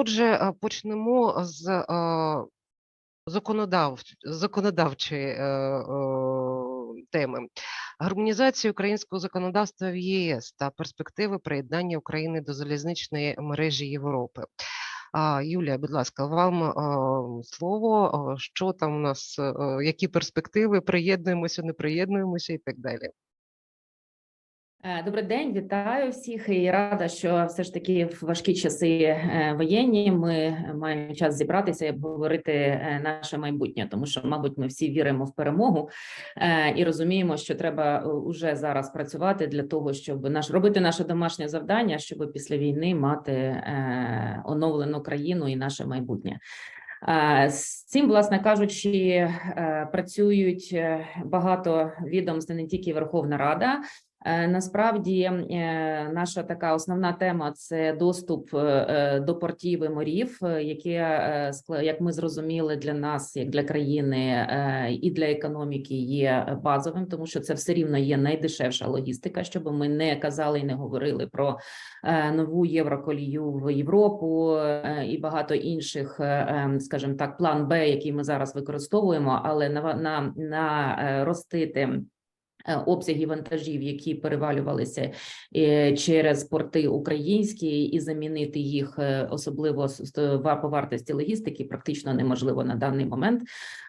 Отже, е, почнемо з е, законодав... законодавчої е, теми. Гармонізація українського законодавства в ЄС та перспективи приєднання України до залізничної мережі Європи. Юлія, будь ласка, вам слово. Що там у нас, які перспективи, приєднуємося, не приєднуємося і так далі. Е, Добрий день, вітаю всіх і рада, що все ж таки в важкі часи е, воєнні ми маємо час зібратися і обговорити е, наше майбутнє, тому що, мабуть, ми всі віримо в перемогу і розуміємо, що треба уже зараз працювати для того, щоб наш робити наше домашнє завдання, щоб після війни мати оновлену країну і наше майбутнє. З цим, власне кажучи, працюють багато відомств, не тільки Верховна Рада. Е, Насправді е, наша така основна тема це доступ е, до портів і морів, яке як ми зрозуміли для нас, як для країни і для економіки, є базовим, тому що це все рівно є найдешевша логістика, щоб ми не казали і не говорили про нову євроколію в Європу і багато інших, скажімо так, план Б, який ми зараз використовуємо, але на на, на ростити обсяги вантажів, які перевалювалися е, через порти українські, і замінити їх, е, особливо по вартості логістики, практично неможливо на даний момент.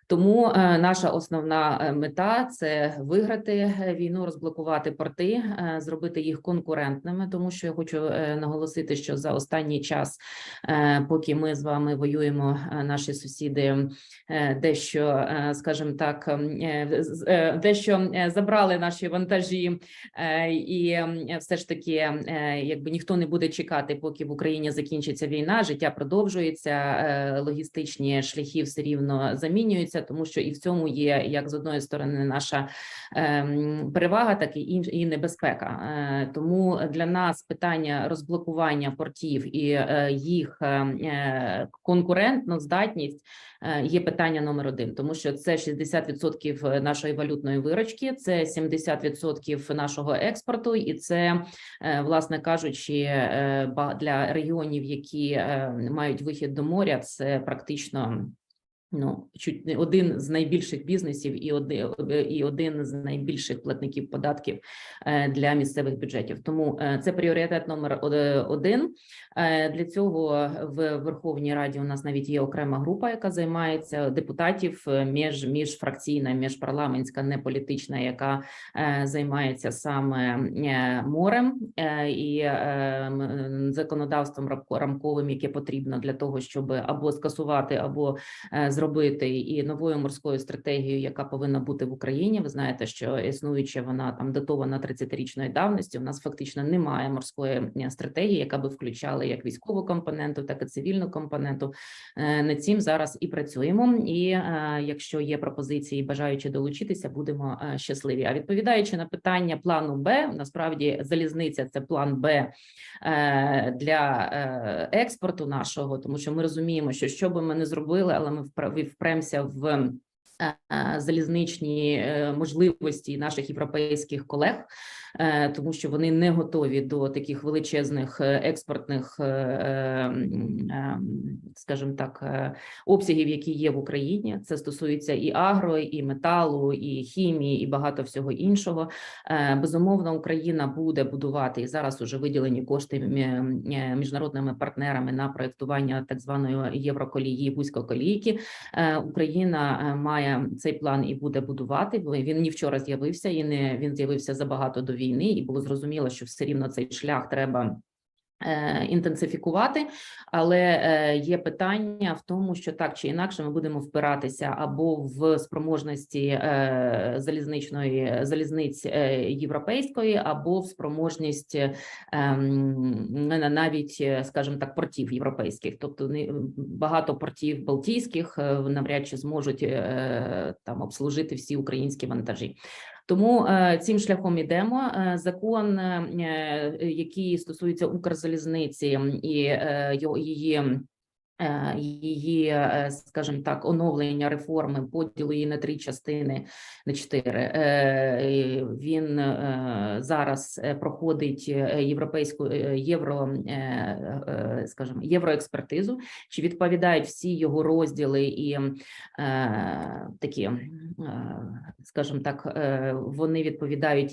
Тому е, наша основна е, мета це виграти е, війну, розблокувати порти, зробити їх конкурентними. Тому що я хочу наголосити, що за останній час, поки ми з вами воюємо, наші сусіди дещо, скажімо так, дещо забрали наші вантажі, і все ж таки, якби ніхто не буде чекати, поки в Україні закінчиться війна, життя продовжується, логістичні шляхи все рівно замінюються, тому що і в цьому є як з одної сторони наша ем, перевага, так і інш- і небезпека. Е, Тому для нас питання розблокування портів і е, їх е, е, конкурентну здатність є питання номер один, тому що це 60% нашої валютної виручки, це 70% нашого експорту, і це, власне кажучи, для регіонів, які мають вихід до моря, це практично. Ну, чуть один з найбільших бізнесів і один, і один з найбільших платників податків е, для місцевих бюджетів. Тому е, це пріоритет номер один. Е, Для цього в Верховній Раді у нас навіть є окрема група, яка займається депутатів е, між міжфракційна, міжпарламентська, не політична, яка е, займається саме е, морем е, і е, законодавством рамко- рамковим, яке потрібно для того, щоб або скасувати, або е, зробити і новою морською стратегією, яка повинна бути в Україні. Ви знаєте, що існуюча вона там датована 30-річної давності. У нас фактично немає морської е, стратегії, яка би включала як військову компоненту, так і цивільну компоненту. Е, Над цим зараз і працюємо. І е, якщо є пропозиції, бажаючи долучитися, будемо щасливі. А відповідаючи на питання плану Б, насправді залізниця це план Б для експорту нашого, тому що ми розуміємо, що що би ми не зробили, але ми в е, е, залізничні е, можливості наших європейських колег, е, тому що вони не готові до таких величезних е, експортних, е, е, м, е, скажімо так, е, обсягів, які є в Україні. Це стосується і агро, і металу, і хімії, і багато всього іншого. Е, Безумовно, Україна буде будувати і зараз уже виділені кошти е, міжнародними партнерами на проєктування так званої євроколії, вузькоколійки. Е, Україна е, цей план і буде будувати. Він не вчора з'явився, і не він з'явився забагато до війни, і було зрозуміло, що все рівно цей шлях треба. Е, Інтенсифікувати, але е, є питання в тому, що так чи інакше ми будемо впиратися або в спроможності е, залізничної залізниць європейської, або в спроможність ем, на- навіть, скажімо так, портів європейських. Тобто багато портів балтійських навряд чи зможуть там обслужити всі українські вантажі. Тому е, цим шляхом ідемо. Е, Закон, е, який стосується Укрзалізниці і її її, е, скажімо так, оновлення реформи, поділу її на три частини, на чотири. Е, Він е, зараз е, проходить е, європейську е, євро, е, е, скажімо, євроекспертизу, чи відповідають всі його розділи і е, такі, е, скажімо так, е, вони відповідають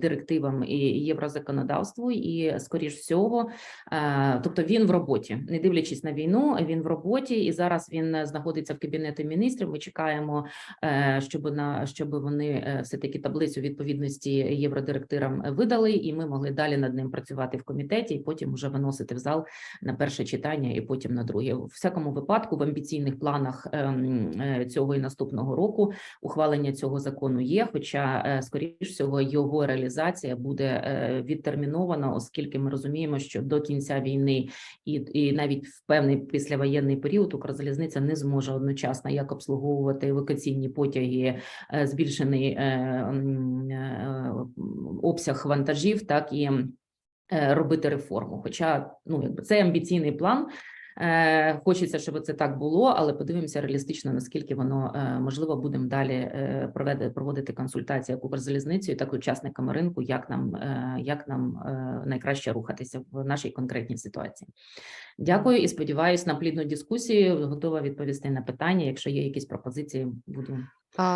директивам і єврозаконодавству, і скоріш всього, е, тобто він в роботі, не дивлячись на війну, він в роботі, і зараз він е, знаходиться в кабінеті міністрів. Ми чекаємо, е, щоб на щоб вони все таки таблицю відповідності євродирективам видали, і ми могли далі над ним працювати в комітеті, і потім вже виносити в зал на перше читання, і потім на друге. У всякому випадку в амбіційних планах ем, е, цього і наступного року ухвалення цього закону є. Хоча, е, скоріш всього, його реалізація буде е, відтермінована, оскільки ми розуміємо, що до кінця війни і, і навіть в певний післявоєнний період Укрзалізниця не зможе одночасно як обслуговувати евакуаційні потяги, е, збільшений е, е, обсяг вантажів, так і робити реформу. Хоча ну якби це амбіційний план. Е, Хочеться, щоб це так було, але подивимося реалістично, наскільки воно е, можливо. Будемо далі е, проведе проводити консультації як Укрзалізницею, так і учасниками ринку, як нам як нам найкраще рухатися в нашій конкретній ситуації. Дякую і сподіваюся на плідну дискусію. Готова відповісти на питання. Якщо є якісь пропозиції, буду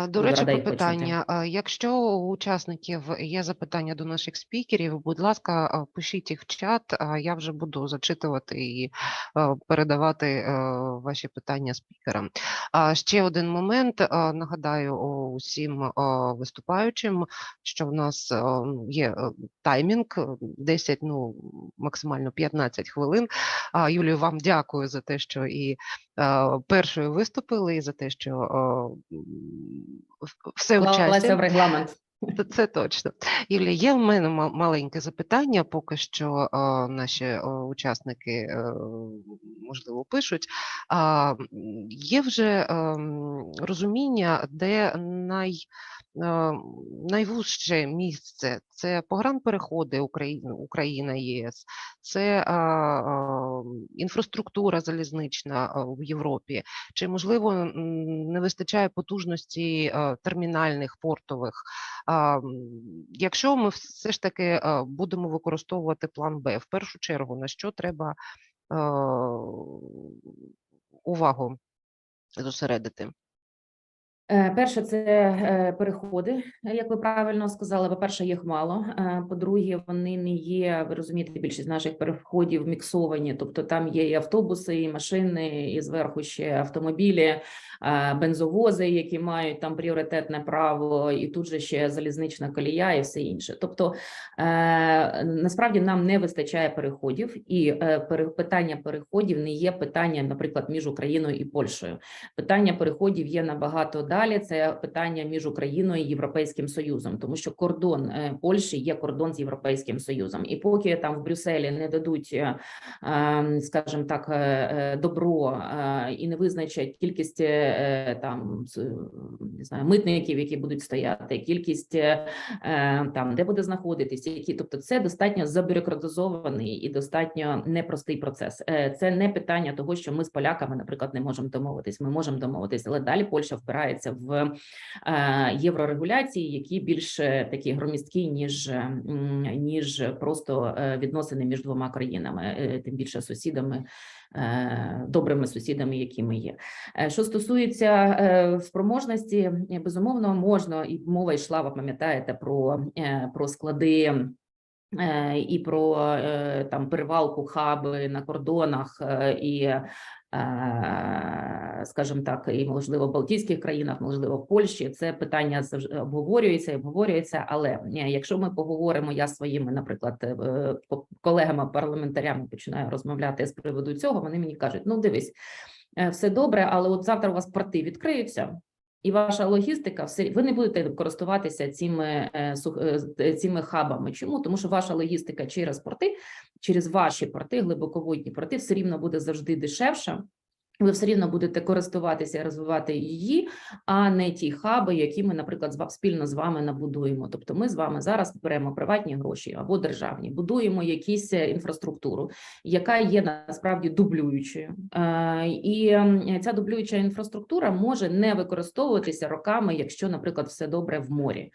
До речі, про почути. питання. А, Якщо у учасників є запитання до наших спікерів, будь ласка, пишіть їх в чат, а я вже буду зачитувати і передавати ваші питання спікерам. Ще один момент. Нагадаю усім виступаючим, що в нас є таймінг е, 10, ну максимально 15 хвилин. Юлію, вам дякую за те, що і першою виступили, і за те, що все в регламент. Це, це точно. Юлія, є в мене маленьке запитання, поки що е, наші е, учасники, е, можливо, пишуть. А, є вже ем, розуміння, де най, е, найвужче місце? Це погранпереходи України, Україна, ЄС, це а, а, інфраструктура залізнична в Європі, чи можливо не вистачає потужності термінальних портових? Якщо ми все ж таки будемо використовувати план Б, в першу чергу на що треба увагу зосередити? Е, Перше, це е, переходи, як ви правильно сказали. По-перше, їх мало. Е, По-друге, вони не є. Ви розумієте, більшість наших переходів міксовані, тобто там є і автобуси, і машини, і зверху ще автомобілі, бензовози, які мають там пріоритетне право, і тут же ще залізнична колія, і все інше. Тобто насправді нам не вистачає переходів, і питання переходів не є питанням, наприклад, між Україною і Польщею. Питання переходів є набагато далі. Це питання між Україною і Європейським Союзом, тому що кордон е, Польщі є кордон з Європейським Союзом, і поки там в Брюсселі не дадуть, е, е, скажімо так, е, добро і не визначать кількість там не знаю митників, які будуть стояти, кількість там, де буде знаходитися, які тобто, це достатньо забюрократизований і достатньо непростий процес. Це не питання того, що ми з поляками, наприклад, не можемо домовитись. Ми можемо домовитись, але далі Польща впирається в е, єврорегуляції, які більш е, такі громісткі, ніж ніж просто е, відносини між двома країнами, тим більше сусідами. Добрими сусідами, які ми є. Що стосується спроможності, безумовно, можна і мова йшла, ви пам'ятаєте про, про склади. Е, І про е, там перевалку хаби на кордонах е, і, скажімо так, і можливо в Балтійських країнах, можливо, в Польщі. Це питання обговорюється і обговорюється. Але якщо ми поговоримо, я своїми, наприклад, е, по- колегами парламентарями починаю розмовляти з приводу цього. Вони мені кажуть: ну дивись, все добре, але от завтра у вас порти відкриються. І ваша логістика, все ви не будете користуватися цими е, е, цими хабами. Чому? Тому що ваша логістика через порти, через ваші порти, глибоководні порти, все рівно буде завжди дешевша. Ви все рівно будете користуватися і розвивати її, а не ті хаби, які ми, наприклад, спільно з вами набудуємо. Тобто, ми з вами зараз беремо приватні гроші або державні, будуємо якісь е, інфраструктуру, яка є насправді дублюючою. Е, І ця дублююча інфраструктура може не використовуватися роками, якщо, наприклад, все добре в морі.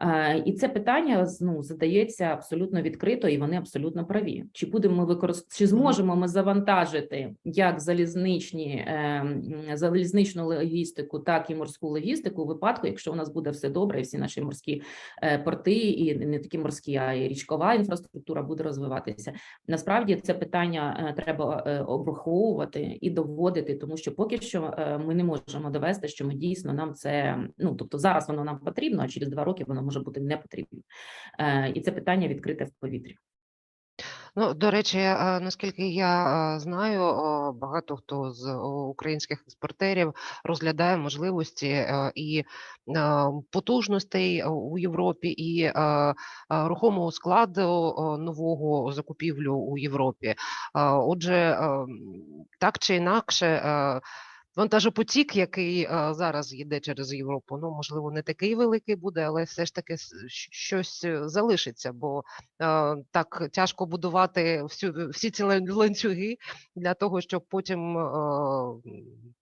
Е, І це питання ну, задається абсолютно відкрито, і вони абсолютно праві. Чи будемо ми використ... чи зможемо ми завантажити як залізничні е, залізничну логістику, так і морську логістику у випадку, якщо у нас буде все добре, і всі наші морські е, порти, і не тільки морські, а й річкова інфраструктура буде розвиватися. Насправді це питання е, треба обраховувати і доводити, тому що поки що ми не можемо довести, що ми дійсно нам це ну тобто зараз воно нам потрібно, а через два роки воно може бути не потрібно. І це питання відкрите в повітрі. Ну, до речі, е, наскільки я е, знаю, багато хто з українських експортерів розглядає можливості е, і е, потужностей у Європі, і е, е, рухомого складу нового закупівлю у Європі. Е, Отже, е, так чи інакше. Е, Вантажопотік, який а, зараз йде через Європу, ну можливо, не такий великий буде, але все ж таки щось е, залишиться, бо а, так тяжко будувати всю, всі ці ланцюги для того, щоб потім а,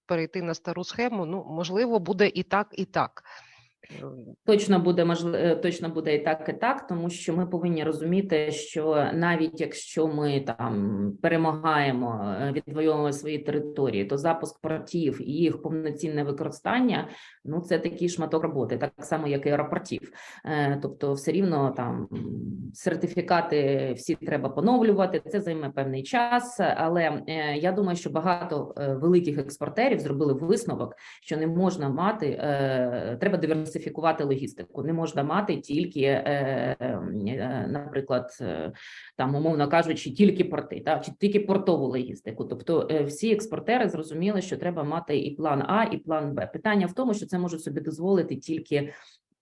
перейти на стару схему. Ну, можливо, буде і так, і так. Е, Точно буде можливо, точно буде і так, і так, тому що ми повинні розуміти, що навіть якщо ми там перемагаємо, е, відвоюємо свої території, то запуск портів і їх повноцінне використання ну це такий шматок роботи, так само як і аеропортів. Е, Тобто, все рівно там сертифікати всі треба поновлювати. Це займе певний час, але е, я думаю, що багато е, великих експортерів зробили висновок, що не можна мати, е, треба диверсифікувати логістику. Не можна мати тільки, е, е, наприклад, е, там умовно кажучи, тільки порти, та чи тільки портову логістику. Тобто, всі експортери зрозуміли, що треба мати і план А, і план Б. Питання в тому, що це можуть собі дозволити тільки.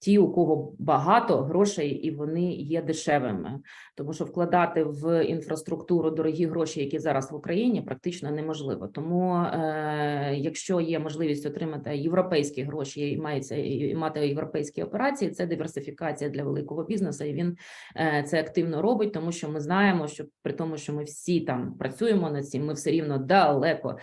Ті, у кого багато грошей, і вони є дешевими, тому що вкладати в інфраструктуру дорогі гроші, які зараз в Україні, практично неможливо. Тому, е, якщо є можливість отримати європейські гроші і мається і мати європейські операції, це диверсифікація для великого бізнесу. І він е, це активно робить, тому що ми знаємо, що при тому, що ми всі там працюємо над цим, ми все рівно далеко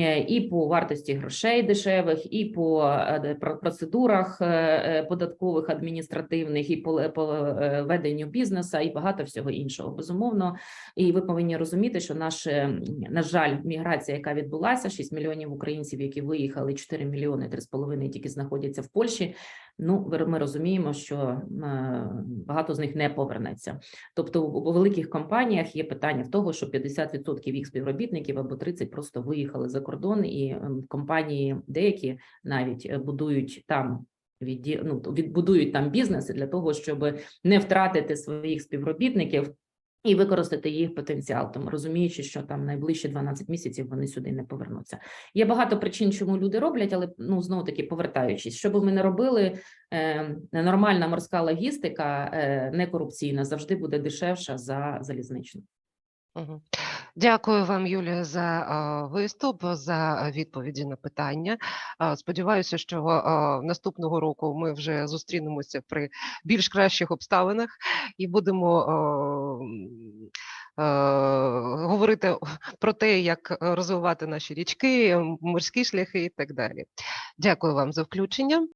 е, і по вартості грошей дешевих, і по е, процедурах е, е, податкових, адміністративних, і по, по е, веденню бізнесу, і багато всього іншого. Безумовно, і ви повинні розуміти, що наше на жаль, міграція, яка відбулася, 6 мільйонів українців, які виїхали, 4 мільйони 3,5 тільки знаходяться в Польщі. Ну, ми розуміємо, що е, багато з них не повернеться. Тобто, у у великих компаніях є питання в того, що 50% їх співробітників або 30% просто виїхали за кордон, і ем, компанії деякі навіть е, будують там. Відді... Ну, відбудують там бізнеси для того, щоб не втратити своїх співробітників і використати їх потенціал, тому розуміючи, що там найближчі 12 місяців вони сюди не повернуться. Є багато причин, чому люди роблять, але ну знову таки повертаючись, що би ми не робили, е, нормальна морська логістика, е, не корупційна, завжди буде дешевша за залізничну. Мгм. Дякую вам, Юлія, за виступ, за відповіді на питання. Сподіваюся, що наступного року ми вже зустрінемося при більш кращих обставинах і будемо говорити про те, як розвивати наші річки, морські шляхи і так далі. Дякую вам за включення.